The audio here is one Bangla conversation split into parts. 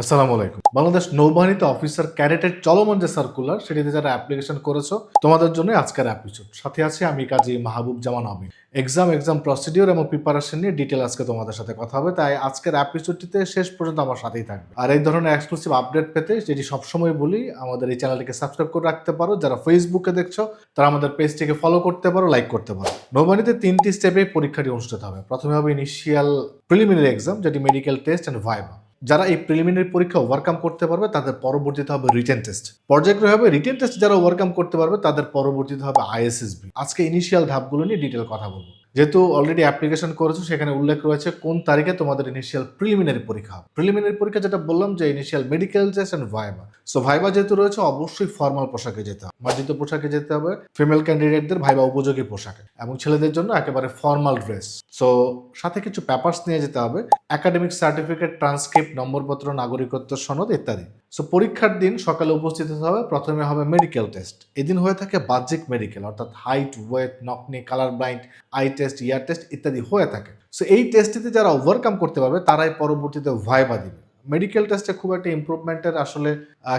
আসসালামু আলাইকুম। বাংলাদেশ নৌবাহিনীতে অফিসার ক্যাডেটের চলমান যে সার্কুলার সেটিতে যারা অ্যাপ্লিকেশন করেছ, তোমাদের জন্য আজকের অ্যাপিসোড সাথে আছি আমি Kazi Mahbub Zaman Amin. Exam exam procedure এবং প্রিপারেশন নিয়ে ডিটেল আজকে তোমাদের সাথে কথা হবে, তাই আজকের এপিসোডটিতে শেষ পর্যন্ত আমার সাথেই থাকবে। আর এই ধরনের এক্সক্লুসিভ আপডেট পেতে যেটি সবসময় বলি, আমাদের এই চ্যানেলটিকে সাবস্ক্রাইব করে রাখতে পারো। যারা ফেসবুকে দেখছ, তারা আমাদের পেজটিকে ফলো করতে পারো লাইক করতে পারো। নৌবাহিনীতে তিনটি স্টেপে পরীক্ষাটি অনুষ্ঠিত হবে। প্রথমে হবে ইনিশিয়াল প্রিলিমিনারি এক্সাম যেটি মেডিকেল টেস্ট অ্যান্ড ভাইবা যারা এই প্রিলিমিনারি পরীক্ষা ওভারকাম করতে পারবে, তাদের পরবর্তীতে হবে রিটেন টেস্ট পর্যায়ক্রমে হবে রিটেন টেস্ট যারা ওভারকাম করতে পারবে, তাদের পরবর্তীতে হবে আইএসএসবি আজকে ইনিশিয়াল ধাপগুলো নিয়ে ডিটেল কথা বলব। যেহেতু অলরেডি অ্যাপ্লিকেশন করেছ, সেখানে উল্লেখ রয়েছে কোন তারিখে তোমাদের ইনিশিয়াল প্রিলিমিনারি পরীক্ষা হবে। প্রিলিমিনারি পরীক্ষা যেটা বললাম যে initial medical test and viva so viva যেহেতু রয়েছে, অবশ্যই ফর্মাল পোশাকে যেতে হবে। মার্জিত পোশাকে যেতে হবে ফিমেল ক্যান্ডিডেটদের ভাইবা উপযোগী পোশাকে এবং ছেলেদের জন্য একেবারে ফর্মাল ড্রেস সো সাথে কিছু পেপার্স নিয়ে যেতে হবে। একাডেমিক সার্টিফিকেট ট্রান্সক্রিপ্ট নম্বরপত্র, নাগরিকত্ব সনদ ইত্যাদি। সো পরীক্ষার দিন সকালে উপস্থিত হতে হবে। প্রথমে হবে মেডিকেল টেস্ট এদিন হয়ে থাকে বাহ্যিক মেডিকেল অর্থাৎ height weight নকনি colour blind eye test ear test ইত্যাদি হয়ে থাকে। সো এই টেস্টটিতে যারা ওভারকাম করতে পারবে, তারাই পরবর্তীতে ভাইবা দিবে। মেডিকেল টেস্টে খুব একটা ইম্প্রুভমেন্টের আসলে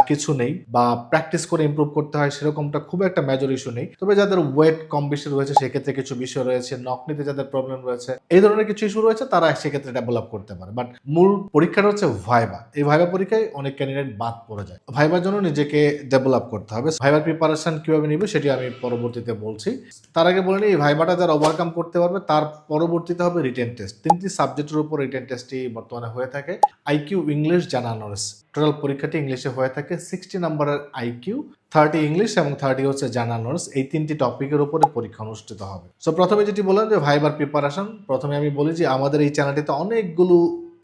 কিছু নেই বা প্র্যাকটিস করে ইমপ্রুভ করতে হয় সেরকমটা খুব একটা মেজর ইস্যু নেই। তবে যাদের ওয়েট কম বেশি রয়েছে সেক্ষেত্রে কিছু বিষয় রয়েছে নকনিতে যাদের প্রবলেম রয়েছে, এই ধরনের কিছু ইস্যু রয়েছে, তারা সেক্ষেত্রে ডেভেলপ করতে পারে। বাট মূল পরীক্ষাটা হচ্ছে ভাইবা এই ভাইবা পরীক্ষায় অনেক ক্যান্ডিডেট বাদ পড়ে যায়। ভাইবার জন্য নিজেকে ডেভেলপ করতে হবে। ভাইবার প্রিপারেশন কীভাবে নিবে সেটি আমি পরবর্তীতে বলছি। তার আগে বলে এই ভাইবাটা যারা ওভারকাম করতে পারবে, তার পরবর্তীতে হবে রিটেন টেস্ট তিনটি সাবজেক্টের উপর রিটেন টেস্টটি বর্তমানে হয়ে থাকে। আইকিউ ইংলিশ জানা জানানোর টোটাল পরীক্ষাটি ইংলিশে হয়ে থাকে সিক্সটি নাম্বারের আইকিউ থার্টি ইংলিশ এবং থার্টি হচ্ছে জার্নালস এই তিনটি টপিকের উপরে পরীক্ষা অনুষ্ঠিত হবে। সো প্রথমে যেটি বললাম যে ভাইবার প্রিপারেশন প্রথমে আমি বলি যে আমাদের এই চ্যানেলটিতে অনেকগুলো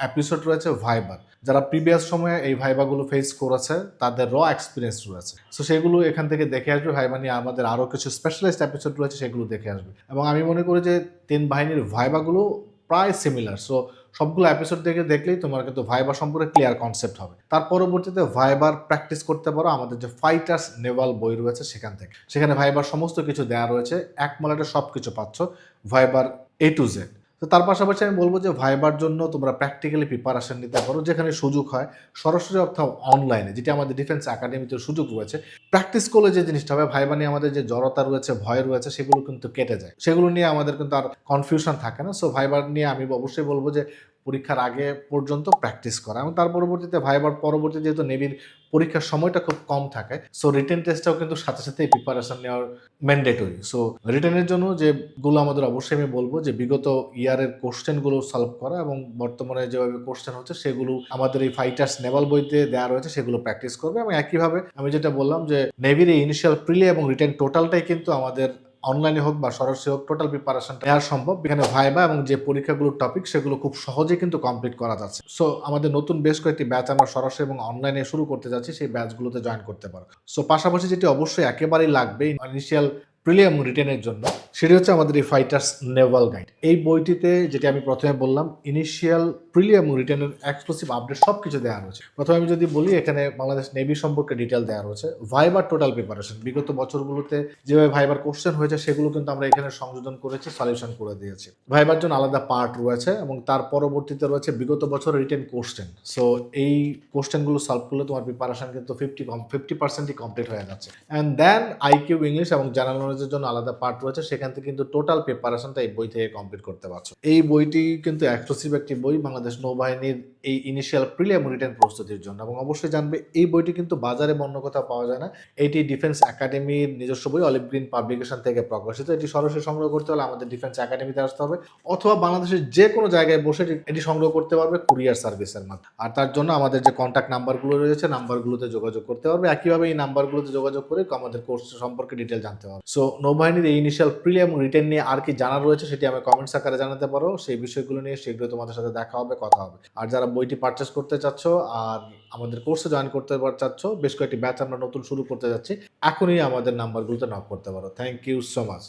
এপিসোড রয়েছে ভাইবার যারা প্রিভিয়াস সময়ে এই ভাইবাগুলো ফেস করেছে, তাদের র এক্সপিরিয়েন্স রয়েছে। সো সেগুলো এখান থেকে দেখে আসবে ভাইবা নিয়ে আমাদের আরও কিছু স্পেশালিস্ট এপিসোড রয়েছে, সেগুলো দেখে আসবে। এবং আমি মনে করি যে তিন বাহিনীর ভাইবাগুলো প্রায় সিমিলার সো সবগুলো এপিসোড দেখে দেখলেই তোমার কিন্তু ভাইবার সম্পর্কে ক্লিয়ার কনসেপ্ট হবে। তার পরবর্তীতে ভাইবার প্র্যাকটিস করতে পারো, আমাদের যে ফাইটার্স নেভাল বই রয়েছে সেখান থেকে। সেখানে ভাইবার সমস্ত কিছু দেওয়া রয়েছে, এক মলাটে সব কিছু পাচ্ছ ভাইবার এ টু জেড তো তার পাশাপাশি আমি বলব যে ভাইবার জন্য তোমরা প্র্যাকটিক্যালি প্রিপারেশন নিতে পারো, যেখানে সুযোগ হয় সরাসরি অর্থাৎ অনলাইনে যেটি আমাদের ডিফেন্স একাডেমিতে সুযোগ রয়েছে। প্র্যাকটিস করলে যে জিনিসটা হবে, ভাইবা নিয়ে আমাদের যে জড়তা রয়েছে, ভয় রয়েছে, সেগুলো কিন্তু কেটে যায়। সেগুলো নিয়ে আমাদের কিন্তু আর কনফিউশন থাকে না। সো ভাইবার নিয়ে আমি অবশ্যই বলব যে পরীক্ষার আগে পর্যন্ত প্র্যাকটিস করা এবং তার পরবর্তীতে ভাইবার পরবর্তী যেহেতু নেভির পরীক্ষার সময়টা খুব কম থাকে সো রিটেন টেস্টটাও কিন্তু সাথে সাথে প্রিপারেশন নেওয়ার ম্যান্ডেটরি সো রিটেনের জন্য যেগুলো আমাদের অবশ্যই আমি বলব যে বিগত ইয়ারের কোশ্চেনগুলো সলভ করা এবং বর্তমানে যেভাবে কোশ্চেন হচ্ছে সেগুলো আমাদের এই ফাইটার্স নেভাল বইতে দেওয়া রয়েছে, সেগুলো প্র্যাকটিস করবে এবং একইভাবে আমি যেটা বললাম যে নেভির এই ইনিশিয়াল প্রিলে এবং রিটেন টোটালটাই কিন্তু আমাদের অনলাইনে হোক বা সরাসরি হোক টোটাল প্রিপারেশন নেওয়া সম্ভব। এখানে ভাইবা এবং যে পরীক্ষাগুলোর টপিক সেগুলো খুব সহজে কিন্তু কমপ্লিট করা যাচ্ছে। সো আমাদের নতুন বেশ কয়েকটি ব্যাচ আমরা সরাসরি এবং অনলাইনে শুরু করতে যাচ্ছি, সেই ব্যাচগুলোতে জয়েন করতে পারো। সো পাশাপাশি যেটি অবশ্যই একেবারেই লাগবে ইনিশিয়াল প্রিলিয়াম রিটেনের জন্য সেটি হচ্ছে আমাদের এই ফাইটার্স নেভাল গাইড এই বইটিতে যেটি আমি প্রথমে বললাম ইনিশিয়াল প্রিলিয়াম রিটেনের এক্সক্লুসিভ আপডেট সব কিছু দেওয়া রয়েছে। প্রথমে আমি যদি বলি, এখানে বাংলাদেশ নেভি সম্পর্কে ডিটেল দেওয়া রয়েছে। ভাইবার টোটাল প্রিপারেশন বিগত বছরগুলোতে যেভাবে ভাইবার কোশ্চেন হয়েছে, সেগুলো কিন্তু আমরা এখানে সংযোজন করেছি সলিউশন করে দিয়েছি। ভাইবার জন্য আলাদা পার্ট রয়েছে এবং তার পরবর্তীতে রয়েছে বিগত বছর রিটেন কোশ্চেন সো এই কোশ্চেনগুলো সলভ করলে তোমার প্রিপারেশন কিন্তু ফিফটি ফিফটি পার্সেন্টই কমপ্লিট হয়ে যাচ্ছে। অ্যান্ড দেন আইকিউ ইংলিশ এবং জেনারেল নলেজের জন্য আলাদা পার্ট রয়েছে। সেখান থেকে কিন্তু টোটাল প্রিপারেশনটা এই বই থেকে কমপ্লিট করতে পারছ। এই বইটি কিন্তু এক্সক্লুসিভ একটি বই বাংলাদেশ নৌবাহিনীর এই ইনিশিয়াল প্রিলিয়াম রিটেন প্রস্তুতির জন্য এবং অবশ্যই জানবে, এই বইটি কিন্তু বাজারে অন্য কোথাও পাওয়া যায় না। এটি ডিফেন্স একাডেমির নিজস্ব বই অলিভ গ্রিন পাবলিকেশন থেকে প্রকাশিত। এটি সরাসরি সংগ্রহ করতে হলে আমাদের ডিফেন্স একাডেমিতে আসতে হবে অথবা বাংলাদেশের যে কোনো জায়গায় বসে এটি- সংগ্রহ করতে পারবে কুরিয়ার সার্ভিসের মাধ্যমে। আর তার জন্য আমাদের যে কন্ট্যাক্ট নাম্বারগুলো রয়েছে নাম্বারগুলোতে যোগাযোগ করতে পারবে একইভাবে এই নাম্বারগুলোতে যোগাযোগ করে আমাদের কোর্স সম্পর্কে ডিটেল জানতে পারবে সো নৌবাহিনীর এই ইনিশিয়াল প্রিলিয়াম রিটেন নিয়ে আর কি জানার রয়েছে সেটি আমি কমেন্টস আকারে জানাতে পারো। সেই বিষয়গুলো নিয়ে শীঘ্রই তোমাদের সাথে দেখা হবে, কথা হবে। আর যারা বইটি পারচেস করতে চাচ্ছ আর আমাদের কোর্সে জয়েন করতে চাচ্ছ, বেশ কয়েকটি ব্যাচ আমরা নতুন শুরু করতে যাচ্ছি। এখনই আমাদের নাম্বারগুলোতে নক করতে পারো। থ্যাংক ইউ সো মাচ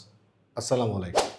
আসসালামু আলাইকুম।